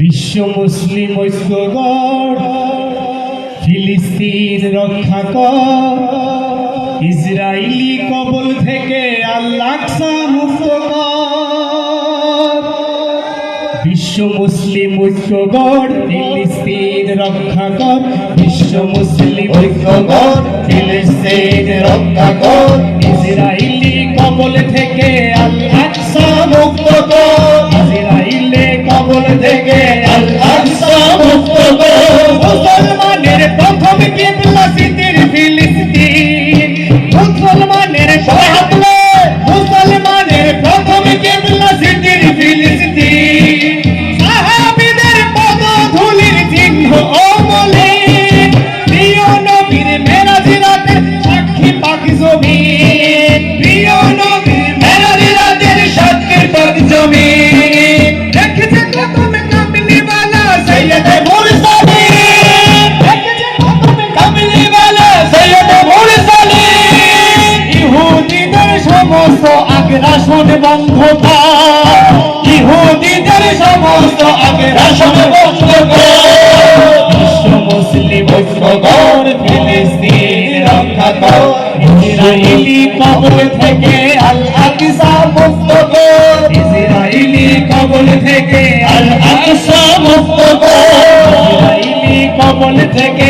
বিশ্ব মুসলিম ফিলিস্তিন রক্ষা কর। ইসরায়েলি কবল থেকে আল্লাহ মুক্ত কর। বিশ্ব মুসলিম ঐক্যগণ ফিলিস্তিন রক্ষা কর। বিশ্ব মুসলিম ঐক্যগণ ফিলিস্তিন রক্ষা কর। ইসরায়েলি কবল থেকে আল্লাহ জমিন। প্রিয় নবীর মেরাজ রাতের সাক্ষী পাক জমিন। দেখেছে সৈয়দ দেখেছে প্রথম কামলিওয়ালা সৈয়দ মুরসালিন ইহুদিদের সমস্ত আগ্রাসন বন্ধ ইহুদিদের সমস্ত আগ্রাসন বন্ধ কর। বিশ্ব মুসলিম ঐক্যগণ ইসরায়েলি কবল থেকে আল আকসা মুক্ত কর। ইসরায়েলি কবল থেকে আল আকসা মুক্ত কর। ইসরায়েলি কবল থেকে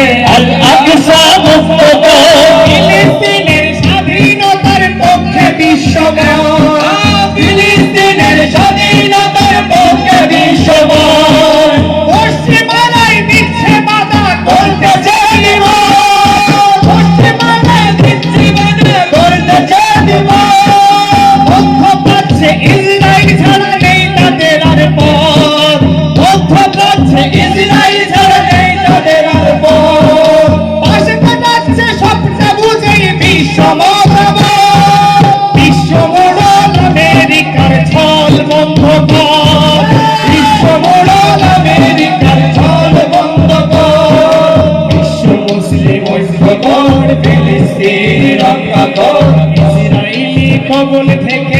মুসলিম ঐক্যগণ ফিলিস্তিন রক্ষা কর ইসরায়েলি কবল থেকে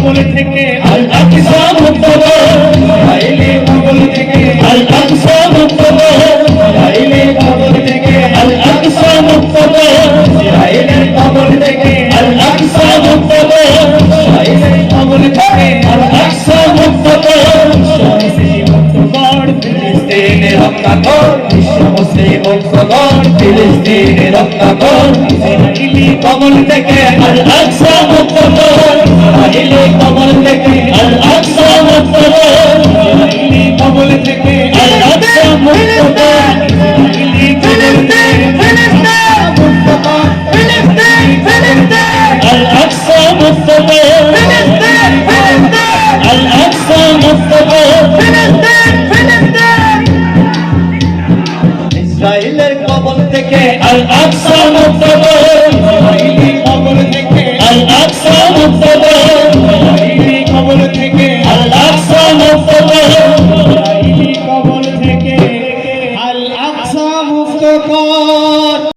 কবল থেকে আল্লাহ কিসা মুক্ত ইসরায়েলি কবল থেকে আল্লাহ কিসা মুক্ত ইসরায়েলি কবল থেকে আল্লাহ কিসা মুক্ত কর কবল থেকে আল্লাহ কিসা মুক্ত কর কবল থেকে আল্লাহ কিসা মুক্ত কর মুসলিম ঐক্যগণ ফিলিস্তিন রক্ষা কর। বিশ্ব মুসলিম ঐক্যগণ ফিলিস্তিন রক্ষা কর। ইসরায়েলি কবল থেকে কবল থেকে الأقصى مصطفى الأقصى مصطفى فلسطين فلسطين إسرائيل قبل تكي الأقصى مصطفى